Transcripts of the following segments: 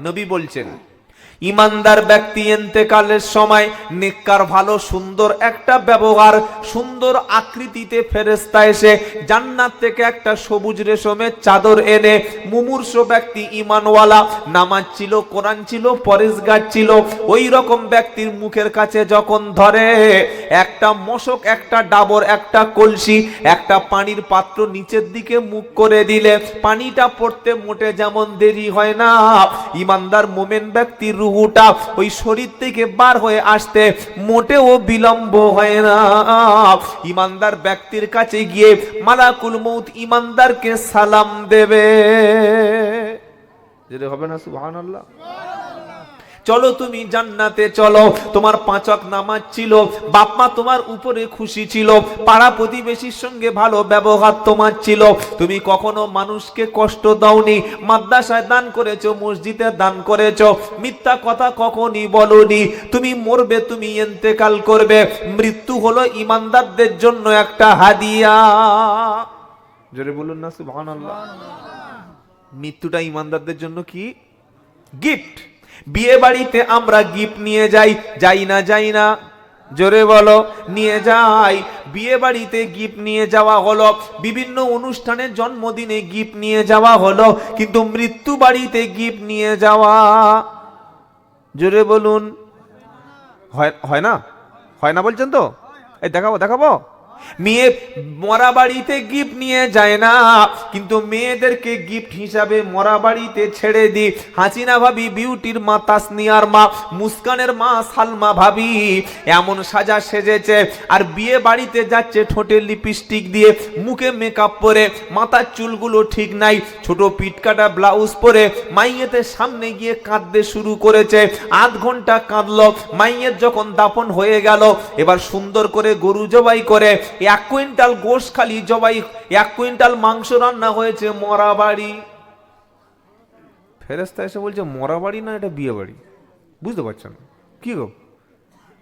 নবী বলছেন ইমানদার ব্যক্তি এন্তেকালের সময় নেককার, ভালো, সুন্দর একটা ব্যবহার, সুন্দর আকৃতিতে ফেরেস্তা এসে জান্নাত থেকে একটা সবুজ রেশমের চাদর এনে মুমূর্ষ ব্যক্তি ইমানওয়ালা নামাজ ছিল, কোরআন ছিল, পরেশগার ছিল ওই রকম ব্যক্তির মুখের কাছে যখন ধরে, একটা মশক, একটা ডাবর, একটা কলসি, একটা পানির পাত্র নিচের দিকে মুখ করে দিলে, পানিটা পড়তে মোটে যেমন দেরি হয় না। ইমানদার মোমেন ব্যক্তির রুহুটা ওই শরীর থেকে বার হয়ে আসতে মোটেও বিলম্ব হয় না। ইমানদার ব্যক্তির কাছে গিয়ে মালাকুল মৌত ইমানদারকে সালাম দেবে। যেটা হবে না সুবহানাল্লাহ। চলো তুমি জান্নাতে চলো। তোমার পাঁচক নামাজ ছিল বাপমা তোমার উপরে খুশি ছিল, পাড়া প্রতিবেশীর সঙ্গে ভালো ব্যবহার তোমার ছিল। তুমি কখনো মানুষকে কষ্ট দাওনি, মাদ্রাসায় দান করেছ, মসজিদে দান করেছ, মিথ্যা কথা কখনই বলনি। তুমি মরবে, তুমি এন্তেকাল করবে। মৃত্যু হলো ইমানদারদের জন্য একটা হাদিয়া। জোরে বলুন না, সুবহানাল্লাহ। মৃত্যুটা ইমানদারদের জন্য কি? গিফট বিয়ে বাড়িতে আমরা গিফট নিয়ে যাই যাই না যাই না। জোরে বলো, নিয়ে যাই। বিয়ে বাড়িতে গিফট নিয়ে যাওয়া হলো, বিভিন্ন অনুষ্ঠানে জন্মদিনে গিফট নিয়ে যাওয়া হলো, কিন্তু মৃত্যু বাড়িতে গিফট নিয়ে যাওয়া। জোরে বলুন। হয় হয় না? হয় না বলছেন তো? এই দেখাবো দেখাবো? মেয়ে মরা বাড়িতে গিফট নিয়ে যায় না। কিন্তু মেয়েদেরকে গিফট হিসাবে মরা বাড়িতে ছেড়ে দি। হাসিনা ভাবি বিউটির মা তাসনিয়ার মা, মুস্কানের মা সালমা ভাবি। এমন সাজা সেজেছে আর বিয়ে বাড়িতে যাচ্ছে ঠোঁটে লিপস্টিক দিয়ে। মুখে মেকআপ পরে, মাথার চুলগুলো ঠিক নাই, ছোট পিটকাটা ব্লাউজ পরে। মাইয়েতে সামনে গিয়ে কাঁদতে শুরু করেছে। আধ ঘণ্টা কাঁদলো। মাইয়ের যখন দাপন হয়ে গেল, এবার সুন্দর করে গরু জবাই করে। এক কুইন্টাল গোশ খালি জবাই, এক কুইন্টাল মাংস রান্না হয়েছে মরা বাড়ি ফেরেস্তা এসে বলছে মরা বাড়ি না এটা বিয়ে বাড়ি বুঝতে পারছেন? কি গো?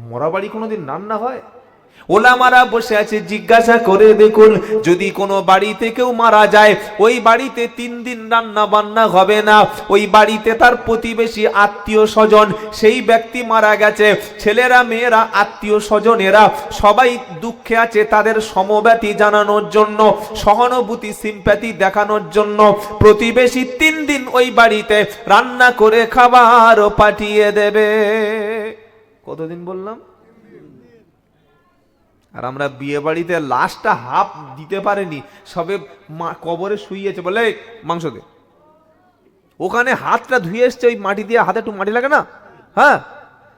মরা বাড়ি কোনোদিন রান্না হয়? ওলামারা বসে আছে, জিজ্ঞাসা করে দেখুন, যদি কোনো বাড়িতে কেউ মারা যায়, ওই বাড়িতে তিন দিন রান্না বান্না হবে না। ওই বাড়িতে তার প্রতিবেশী আত্মীয় স্বজন, সেই ব্যক্তি মারা গেছে, ছেলেরা, মেয়েরা, আত্মীয় স্বজনেরা, সবাই দুঃখে আছে তাদের সমব্যাতি জানানোর জন্য, সহানুভূতি সিম্প্যাথি দেখানোর জন্য। প্রতিবেশী তিন দিন ওই বাড়িতে রান্না করে খাবার পাঠিয়ে দেবে। কতদিন বললাম? আর আমরা বিয়ে বাড়িতে লাশটা হাফ দিতে পারেনি সবে কবরে শুইয়েছে বলে "এই, মাংস দে। ওখানে হাতটা ধুয়ে এসছে ওই মাটি দিয়ে হাতে একটু মাটি লাগে না? হ্যাঁ?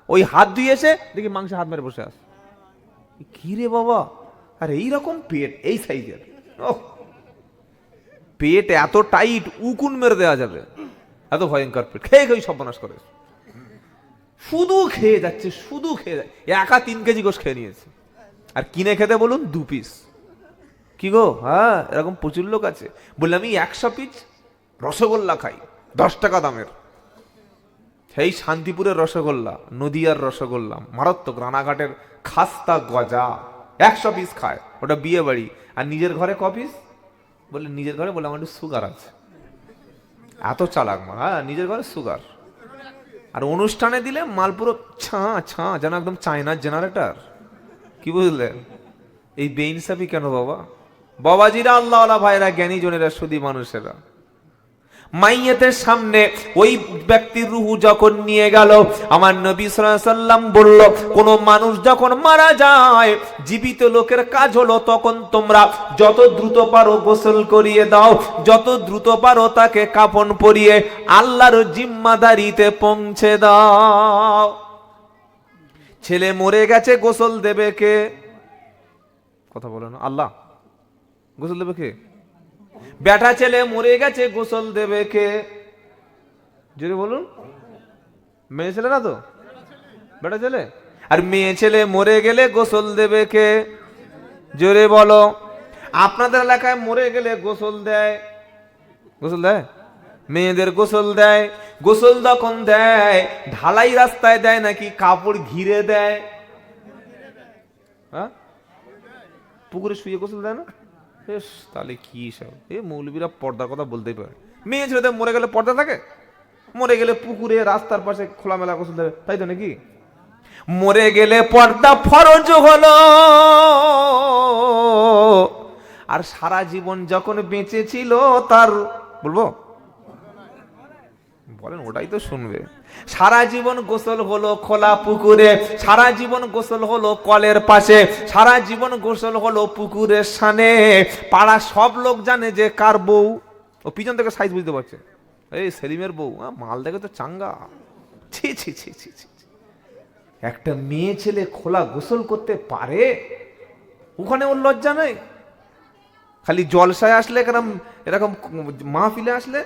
ওই হাত ধুয়ে এসে দেখি মাংস হাত মেরে বসে আস কি রে বাবা? আর এইরকম পেট এই সাইজের ওহ! পেট এত টাইট উকুন মেরে দেওয়া যাবে। এত ভয়ঙ্কর পেট। খেয়ে খেয়ে সর্বনাশ করে শুধু খেয়ে যাচ্ছে শুধু খেয়ে যাচ্ছে। একা তিন কেজি গোশ খেয়ে নিয়েছে। আর কিনে খেতে বলুন দু পিস কি গো? হ্যাঁ এরকম প্রচুর লোক আছে। বললে আমি একশো পিস রসগোল্লা খাই, দশ টাকা দামের। সেই শান্তিপুরের রসগোল্লা, নদিয়ার রসগোল্লা, মারাত্মক রানাঘাটের খাস্তা গজা, একশো পিস খায়। ওটা বিয়ে বাড়ি। আর নিজের ঘরে ক পিস বলে নিজের ঘরে? বলে আমার একটু সুগার আছে। এত চালাক মা। হ্যাঁ নিজের ঘরে সুগার আর অনুষ্ঠানে দিলে মাল পুরো ছা ছা, যেন একদম চায়নার জেনারেটর কি বুঝলেন এই বেইনসাফি কেন বাবা? বাবাজিরা আল্লাহ ভাইরা জ্ঞানী জনেরা, সুদী মানুষেরা। মাইয়েতের সামনে ওই ব্যক্তির রুহু যখন নিয়ে গেল, আমার নবী সাল্লাম বলল, কোন মানুষ যখন মারা যায়, জীবিত লোকের কাজ হলো তখন তোমরা যত দ্রুত পারো গোসল করিয়ে দাও, যত দ্রুত পারো তাকে কাফন পরিয়ে আল্লাহর জিম্মাদারিতে পৌঁছে দাও। ছেলে মরে গেছে, গোসল দেবে কে? কথা বলো না, আল্লাহ। গোসল দেবে কে? বেটা ছেলে মরে গেছে, গোসল দেবে কে? যদি বলুন। মেয়ে ছেলে না তো? বেটা ছেলে? আর মেয়ে ছেলে মরে গেলে গোসল দেবে কে? জোরে বলো। আপনাদের এলাকায় মরে গেলে গোসল দেয়? গোসল দেয়? মেয়েদের গোসল দেয়, গোসল যখন দেয়, ঢালাই রাস্তায় দেয় নাকি কাপড় ঘিরে দেয়? হ্যাঁ? পুকুরে শুয়ে গোসল দেয় না? বেশ তাহলে কি সব? এ, মৌলবীরা পর্দার কথা বলতেই পারে। মেয়ে ছেলেদের মরে গেলে পর্দা থাকে? মরে গেলে পুকুরে, রাস্তার পাশে খোলামেলা গোসল দেবে, তাই তো নাকি? মরে গেলে পর্দা ফরজ হলো। আর সারা জীবন যখন বেঁচে ছিল তার, বলব? বলেন, ওটাই তো শুনবে। সারা জীবন গোসল হলো খোলা পুকুরে, সারা জীবন গোসল হলো কলের পাশে, সারা জীবন গোসল হলো পুকুরের সানে। পাড়া সব লোক জানে যে কার বউ। ও পিছন থেকে সাইজ বুঝতে পারছে। এই সেলিমের বউ মাল দেখে তো চাঙ্গা। ছি ছি ছি ছি ছি ছি। একটা মেয়ে ছেলে খোলা গোসল করতে পারে? ওখানে ওর লজ্জা নেই। খালি জলসায় আসলে এরকম এরকম মাহফিলে আসলে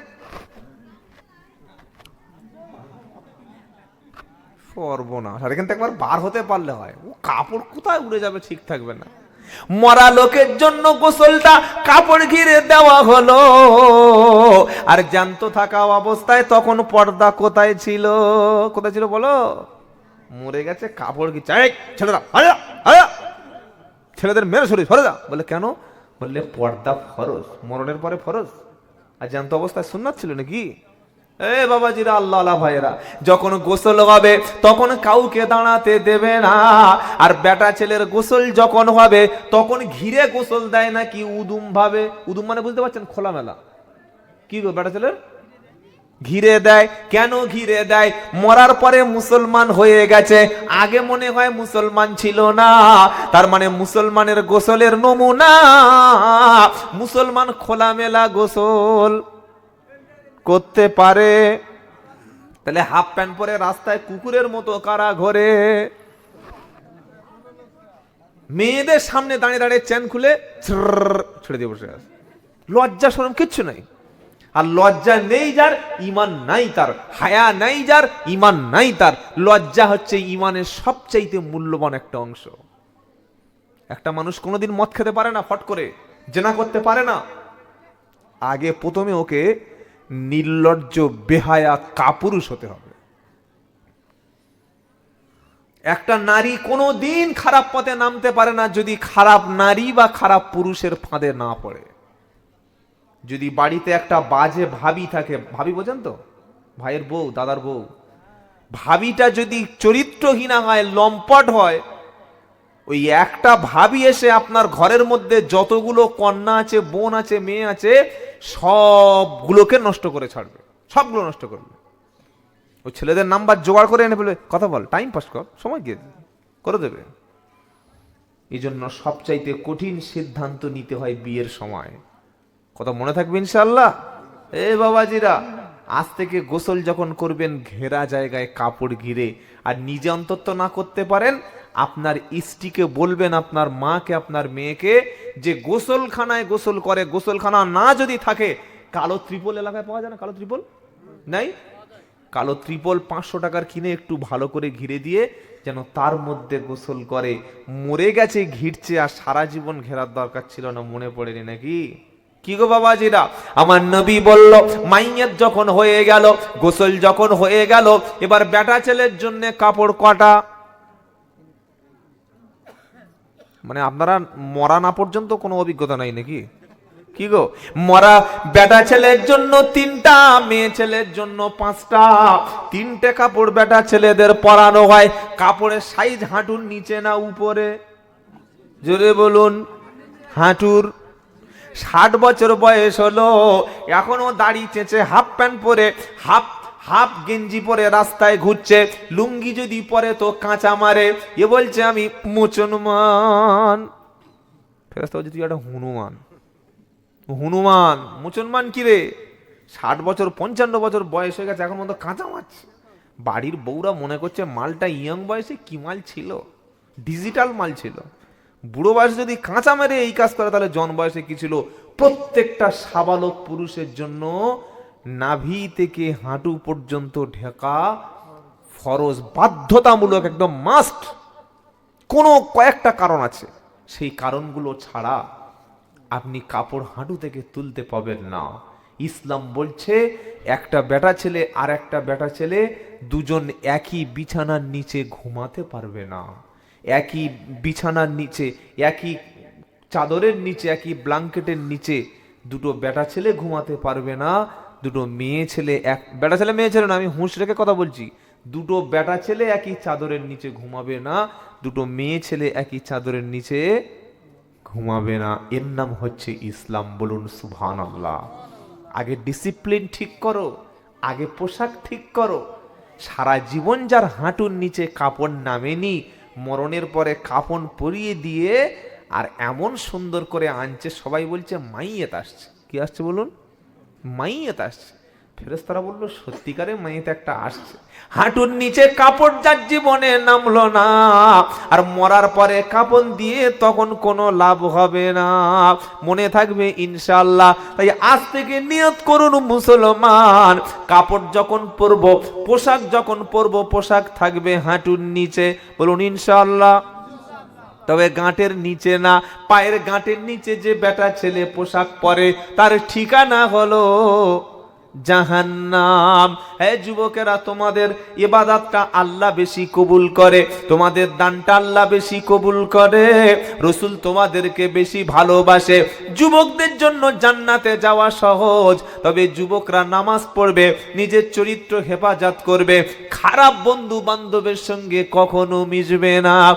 সর্বনাশ আর এখান থেকে একবার বার হতে পারলে হয়। ও কাপড় কোথায় উড়ে যাবে ঠিক থাকবে না। মরা লোকের জন্য গোসলটা কাপড় ঘিরে দেওয়া হলো। আর জ্যান্ত থাকা অবস্থায় তখন পর্দা কোথায় ছিল? কোথায় ছিল বলো? মরে গেছে কাপড় কি চাই ছেলেরা ছেলেদের মেরে সরে সরে যা বলে, কেন? বললে, পর্দা ফরজ, মরণের পরে ফরজ। আর জ্যান্ত অবস্থায় সুন্নাত ছিল নাকি? এ বাবাজিরা আল্লাহ আল্লাহ ভাইয়েরা, যখন গোসল হবে, তখন কাউকে দাঁড়াতে দেবে না। আর বেটা ছেলের গোসল যখন হবে, তখন ঘিরে গোসল দেয় নাকি উদুম ভাবে। উদুম মানে বুঝতে পারছেন? খোলামেলা। কি গো বেটা ছেলের? ঘিরে দেয়। কেন ঘিরে দেয়? মরার পরে মুসলমান হয়ে গেছে। আগে মনে হয় মুসলমান ছিল না। তার মানে মুসলমানের গোসলের নমুনা। মুসলমান খোলামেলা গোসল। করতে পারে। তাহলে হাফ প্যান্ট পরে রাস্তায় কুকুরের মতো কারা ঘরে? মেয়েদের সামনে দাঁড়িয়ে দাঁড়িয়ে চ্যান খুলে ছেড়ে দিয়ে বসে আছে। লজ্জা সরম কিচ্ছু নাই। আর লজ্জা নেই যার, ইমান নাই তার। হায়া নাই যার, ইমান নাই তার। লজ্জা হচ্ছে ইমানের সবচাইতে মূল্যবান একটা অংশ। একটা মানুষ কোনোদিন মদ খেতে পারে না, ফট করে। জেনা করতে পারে না। আগে প্রথমে ওকে নির্লজ্জ, বেহায়া কাপুরুষ হতে হবে। একটা নারী কোনো দিন খারাপ পথে নামতে পারে না যদি খারাপ নারী বা খারাপ পুরুষের ফাঁদে না পড়ে। যদি বাড়িতে একটা বাজে ভাবি থাকে, ভাবি বোঝেন তো? ভাইয়ের বউ, দাদার বউ। ভাবিটা যদি চরিত্রহীনা হয় লম্পট হয়, ওই একটা ভাবি এসে আপনার ঘরের মধ্যে যতগুলো কন্যা আছে, বোন আছে, মেয়ে আছে সবগুলোকে নষ্ট করে ছাড়বে। সবগুলো নষ্ট করবে। ওই ছেলেদের নাম্বার জোগাড় করে এনে বলে কথা বল টাইম পাস কর, সময় গিয়ে করে দেবে। এই জন্য সবচাইতে কঠিন সিদ্ধান্ত নিতে হয় বিয়ের সময়। কথা মনে থাকবে ইনশাল্লাহ এ বাবাজিরা, আজ থেকে গোসল যখন করবেন, ঘেরা জায়গায় কাপড় ঘিরে, আর নিজে অন্তত না করতে পারেন আপনার স্ত্রীকে বলবেন আপনার মাকে, আপনার মেয়েকে যে গোসলখানায় গোসল করে। গোসলখানা না যদি থাকে, কালো ত্রিপল এলাকায় পাওয়া যায় না? কালো ত্রিপল? নাই? কালো ত্রিপল পাঁচশো টাকার কিনে একটু ভালো করে ঘিরে দিয়ে যেন তার মধ্যে গোসল করে। মরে গেছে, ঘিরছে, আর সারা জীবন ঘেরার দরকার ছিল না, মনে পড়েনি নাকি? কি গো বাবা বাবাজিরা? আমার নবী বলল, মাইয়ের যখন হয়ে গেল, গোসল যখন হয়ে গেল, এবার বেটা ছেলের জন্য কাপড় কটা? মানে আপনারা মরা না পর্যন্ত কোনো অভিজ্ঞতা নাই নাকি? কি গো? মরা বেটা ছেলের জন্য তিনটা, মেয়ে ছেলের জন্য পাঁচটা। তিনটে কাপড় বেটা ছেলেদের পরানো হয়। কাপড়ের সাইজ হাঁটুর নিচে না উপরে? জোরে বলুন, হাঁটুর। ষাট বছর বয়স হলো, এখনও দাড়ি চেঁচে হাফ প্যান্ট পরে, হাফ হাফ গেঞ্জি পরে রাস্তায় ঘুরছে, লুঙ্গি যদি পরে তো কাঁচা মারে। এ বলছে আমি মুসলমান ফেরস্তা বলছে তুই একটা হনুমান। হনুমান মুসলমান কি রে? ষাট বছর, পঞ্চান্ন বছর বয়স হয়ে গেছে, এখন মতো কাঁচা মাছ। বাড়ির বউরা মনে করছে মালটা ইয়ং বয়সে কি মাল ছিল? ডিজিটাল মাল ছিল। বুড়ো বয়সে যদি কাঁচা মেরে এই কাজ করে, তাহলে জন বয়সে কি ছিল? প্রত্যেকটা সাবালক পুরুষের জন্য নাভি থেকে হাঁটু পর্যন্ত ঢেকা ফরজ বাধ্যতামূলক একদম মাস্ট কোনো কয়েকটা কারণ আছে। সেই কারণগুলো ছাড়া আপনি কাপড় হাঁটু থেকে তুলতে পাবেন না। ইসলাম বলছে, একটা বেটা ছেলে আর একটা বেটা ছেলে দুজন একই বিছানার নিচে ঘুমাতে পারবে না। একই বিছানার নিচে, একই চাদরের নিচে, একই ব্ল্যাঙ্কেটের নিচে দুটো বেটা ছেলে ঘুমাতে পারবে না। দুটো মেয়ে ছেলে, এক বেটা ছেলে মেয়ে ছেলে না, আমি হুঁশ রেখে কথা বলছি। দুটো বেটা ছেলে একই চাদরের নিচে ঘুমাবে না, দুটো মেয়ে ছেলে একই চাদরের নিচে ঘুমাবে না। এর নাম হচ্ছে ইসলাম, বলুন সুভান আল্লাহ আগে ডিসিপ্লিন ঠিক করো, আগে পোশাক ঠিক করো। সারা জীবন যার হাঁটুর নিচে কাপড় নামেনি, মরণের পরে কাপড় পরিয়ে দিয়ে আর এমন সুন্দর করে আনছে, সবাই বলছে, মাইয়েত আসছে। কি আসছে বলুন? মাইয়েত আসছে। ফেরেস্তারা বলল, সত্যিকারে মাইয়েতে একটা আসছে। হাঁটুর নিচে কাপড় যার জীবনে নামলো না, আর মরার পরে কাপড় দিয়ে তখন কোনো লাভ হবে না। মনে থাকবে ইনশাল্লাহ তাই আজ থেকে নিয়ত করুন মুসলমান। কাপড় যখন পরব, পোশাক যখন পরব, পোশাক থাকবে হাঁটুর নিচে। বলুন ইনশাল্লাহ তবে গাঁটের নিচে না, পায়ের গাঁটের নিচে যে বেটা ছেলে পোশাক পরে, তার ঠিকানা হলো জাহান্নাম। হ্যাঁ যুবকেরা, তোমাদের ইবাদাতটা আল্লাহ বেশি কবুল করে, তোমাদের দানটা আল্লাহ বেশি কবুল করে, রসুল তোমাদেরকে বেশি ভালোবাসে। যুবকদের জন্য জান্নাতে যাওয়া সহজ, তবে যুবকরা নামাজ পড়বে, নিজের চরিত্র হেফাজত করবে। খারাপ বন্ধু বান্ধবের সঙ্গে কখনো মিশবে না।